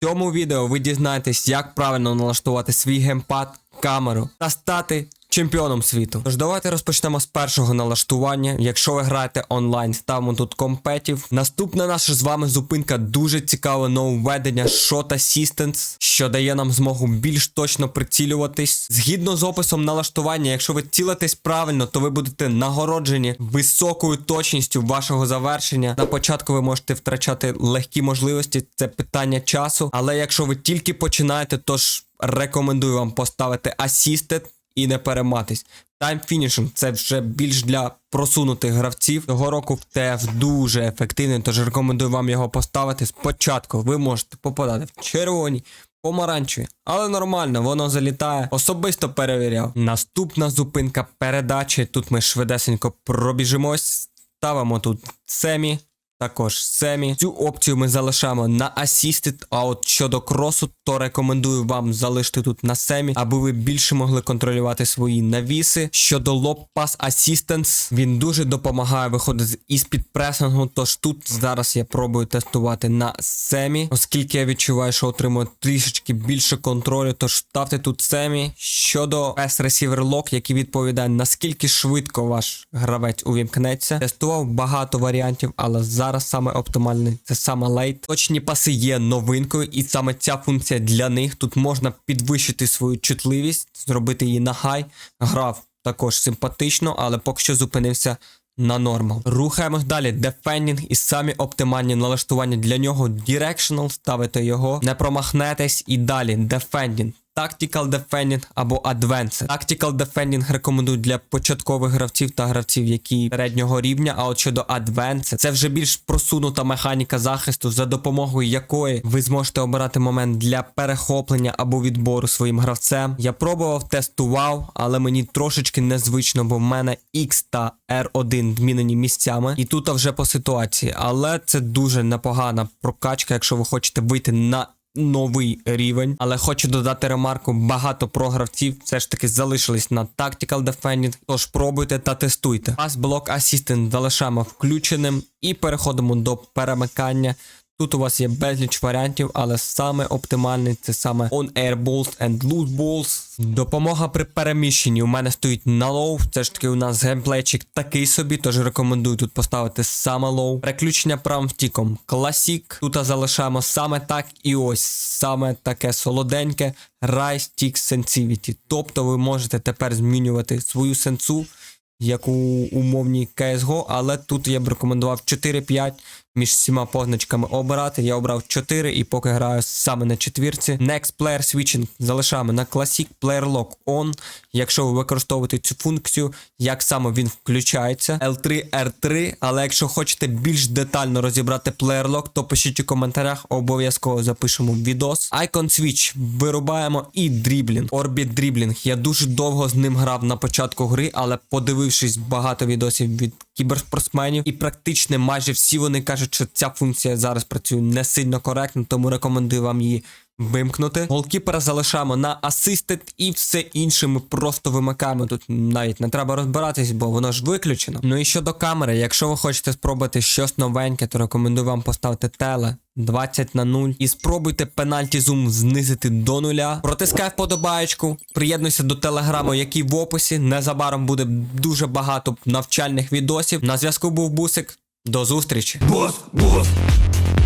В цьому відео ви дізнаєтесь, як правильно налаштувати свій геймпад, камеру та стати чемпіоном світу. Тож давайте розпочнемо з першого налаштування. Якщо ви граєте онлайн, ставимо тут компетів. Наступна наша з вами зупинка дуже цікаве нововведення Shot Assistance, що дає нам змогу більш точно прицілюватись. Згідно з описом налаштування, якщо ви цілитесь правильно, то ви будете нагороджені високою точністю вашого завершення. На початку ви можете втрачати легкі можливості, це питання часу. Але якщо ви тільки починаєте, то ж рекомендую вам поставити Assisted і не. Time Finishing – це вже більш для просунутих гравців. Цього року в ТФ дуже ефективний, тож рекомендую вам його поставити. Спочатку ви можете попадати в червоні, помаранчеві, але нормально, воно залітає. Особисто перевіряв. Наступна зупинка передачі. Тут ми швидесенько пробіжимось. Ставимо тут семі. Також семі. Цю опцію ми залишаємо на Assisted, а от щодо кросу, то рекомендую вам залишити тут на семі, аби ви більше могли контролювати свої навіси. Щодо Lob Pass Assistance, він дуже допомагає виходити із підпресингу. Тож тут зараз я пробую тестувати на семі, оскільки я відчуваю, що отримую трішечки більше контролю. Тож ставте тут семі. Щодо Pass Receiver Lock, який відповідає наскільки швидко ваш гравець увімкнеться. Тестував багато варіантів, але зараз саме оптимальний це саме лейт. Точні паси є новинкою, і саме ця функція для них. Тут можна підвищити свою чутливість, зробити її на хай. Грав також симпатично, але поки що зупинився. На нормал. Рухаємось далі. Defending і самі оптимальні налаштування для нього. Directional, ставите його, не промахнетесь і далі. Defending. Tactical Defending або Advanced. Tactical Defending рекомендую для початкових гравців та гравців, які середнього рівня. А от щодо Advanced, це вже більш просунута механіка захисту, за допомогою якої ви зможете обирати момент для перехоплення або відбору своїм гравцем. Я пробував, тестував, але мені трошечки незвично, бо в мене X та R1 змінені місцями. І тут вже по ситуації. Але це дуже непогана прокачка, якщо ви хочете вийти на новий рівень. Але хочу додати ремарку: багато програвців все ж таки залишились на Tactical Defending, Тож пробуйте та тестуйте. Pass Block Assistant залишаємо включеним і переходимо до перемикання. Тут у вас є безліч варіантів, але саме оптимальний це саме On Air Balls and Loose Balls. Допомога при переміщенні у мене стоїть на лоу. Це ж таки у нас геймплейчик такий собі, тож рекомендую тут поставити саме лоу. Переключення правим втіком класік. Тут залишаємо саме так і ось саме таке солоденьке Rise Tick Sensitivity. Тобто ви можете тепер змінювати свою сенсу як у умовній CSGO, але тут я б рекомендував 4-5 між всіма позначками обирати. Я обрав 4 і поки граю саме на четвірці. Next Player Switching залишаємо на Classic Player Lock On. Якщо ви використовуєте цю функцію, як саме він включається. L3, R3, але якщо хочете більш детально розібрати Player Lock, то пишіть у коментарях, обов'язково запишемо відос. Icon Switch вирубаємо і дріблінг. Orbit Dribbling. Я дуже довго з ним грав на початку гри, але подивившись багато відосів від кіберспортсменів, і практично майже всі вони кажуть, що ця функція зараз працює не сильно коректно, тому рекомендую вам її вимкнути. Голкіпера залишаємо на Assisted і все інше ми просто вимикаємо. Тут навіть не треба розбиратись, бо воно ж виключено. Ну і щодо камери, якщо ви хочете спробувати щось новеньке, то рекомендую вам поставити теле. 20 на 0 і спробуйте пенальті зум знизити до нуля. Протискай вподобаєчку, приєднуйся до телеграму, який в описі. Незабаром буде дуже багато навчальних відосів. На зв'язку був Бусик. До зустрічі. Бус, босс,